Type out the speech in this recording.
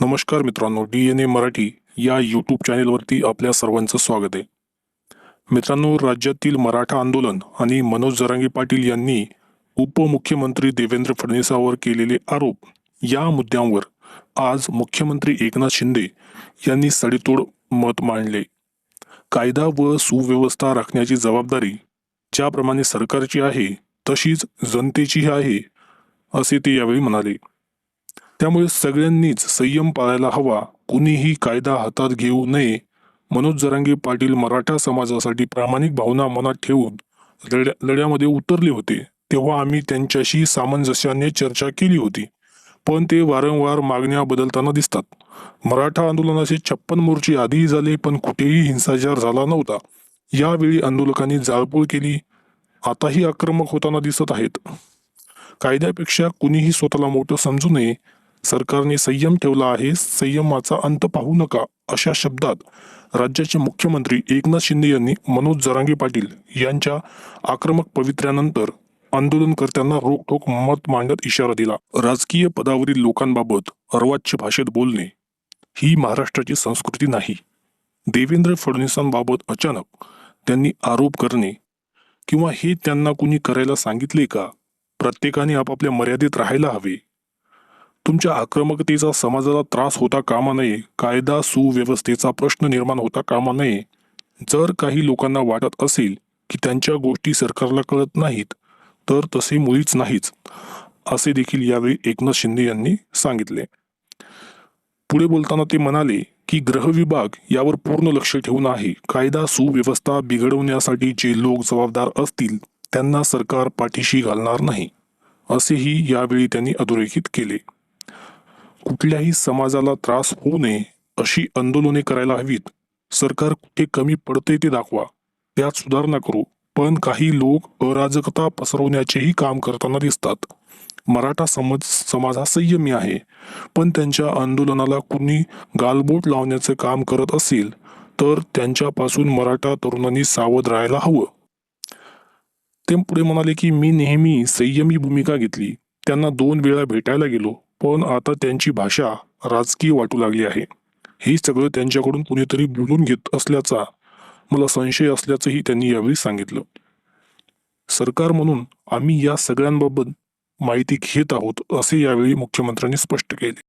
नमस्कार मित्रांनो D N A Marathi या यूट्यूब चॅनेलवरती आपल्या सर्वांचं स्वागत आहे. मित्रांनो राज्यातील मराठा आंदोलन आणि मनोज जरांगे पाटील यांनी उपमुख्यमंत्री देवेंद्र फडणवीसांवर केलेले आरोप या मुद्द्यांवर आज मुख्यमंत्री एकनाथ शिंदे यांनी सडीतोड मत मांडले. कायदा व सुव्यवस्था राखण्याची जबाबदारी ज्याप्रमाणे सरकारची आहे तशीच जनतेचीही आहे असे ते यावेळी म्हणाले. त्यामुळे सगळ्यांनीच संयम पाळायला हवा. कुणीही कायदा हातात घेऊ नये. मनोज जरांगे पाटील मराठा समाजासाठी प्रामाणिक भावना मनात ठेवून लढ्या लढ्यामध्ये उतरले होते. तेव्हा आम्ही त्यांच्याशी सामंजस्याने चर्चा केली होती. पण ते वारंवार मागण्या बदलताना दिसतात. मराठा आंदोलनाचे छप्पन मोर्चे आधीही झाले पण कुठेही हिंसाचार झाला नव्हता. यावेळी आंदोलकांनी जाळपोळ केली. आताही आक्रमक होताना दिसत आहेत. कायद्यापेक्षा कुणीही स्वतःला मोठं समजू नये. सरकारने संयम ठेवला आहे संयमाचा अंत पाहू नका अशा शब्दात राज्याचे मुख्यमंत्री एकनाथ शिंदे यांनी मनोज जरांगे पाटील यांच्या आक्रमक पवित्र्यानंतर आंदोलनकर्त्यांना रोखोक मत मांडत इशारा दिला. राजकीय पदावरील लोकांबाबत अर्वाच्य भाषेत बोलणे ही महाराष्ट्राची संस्कृती नाही. देवेंद्र फडणवीसांबाबत अचानक त्यांनी आरोप करणे किंवा हे त्यांना कुणी करायला सांगितले का? प्रत्येकाने आपापल्या मर्यादेत राहायला हवे. तुमच्या आक्रमकतेचा समाजाला त्रास होता कामा नये कायदा सुव्यवस्थेचा प्रश्न निर्माण होता कामा नये. जर काही लोकांना वाटत असेल की त्यांच्या गोष्टी सरकारला कळत नाहीत तर तसे मुळीच नाहीच असे देखील यावेळी एकनाथ शिंदे यांनी सांगितले. पुढे बोलताना ते म्हणाले की गृह विभाग यावर पूर्ण लक्ष ठेवून आहे. कायदा सुव्यवस्था बिघडवण्यासाठी जे लोक जबाबदार असतील त्यांना सरकार पाठीशी घालणार नाही असेही यावेळी त्यांनी अधोरेखित केले. कुठल्याही समाजाला त्रास होऊ नये अशी आंदोलने करायला हवीत. सरकार कुठे कमी पडते ते दाखवा. त्यात सुधारणा करू. पण काही लोक अराजकता पसरवण्याचेही काम करताना दिसतात. मराठा समज समाज हा संयमी आहे. पण त्यांच्या आंदोलनाला कुणी गालबोट लावण्याचं काम करत असेल तर त्यांच्यापासून मराठा तरुणांनी सावध राहायला हवं. ते पुढे म्हणाले की मी नेहमी संयमी भूमिका घेतली. त्यांना दोन वेळा भेटायला गेलो. पण आता त्यांची भाषा राजकीय वाटू लागली आहे. हे सगळं त्यांच्याकडून कुणीतरी बोलून घेत असल्याचा मला संशय असल्याचंही त्यांनी यावेळी सांगितलं. सरकार म्हणून आम्ही या सगळ्यांबाबत माहिती घेत आहोत असे यावेळी मुख्यमंत्र्यांनी स्पष्ट केले.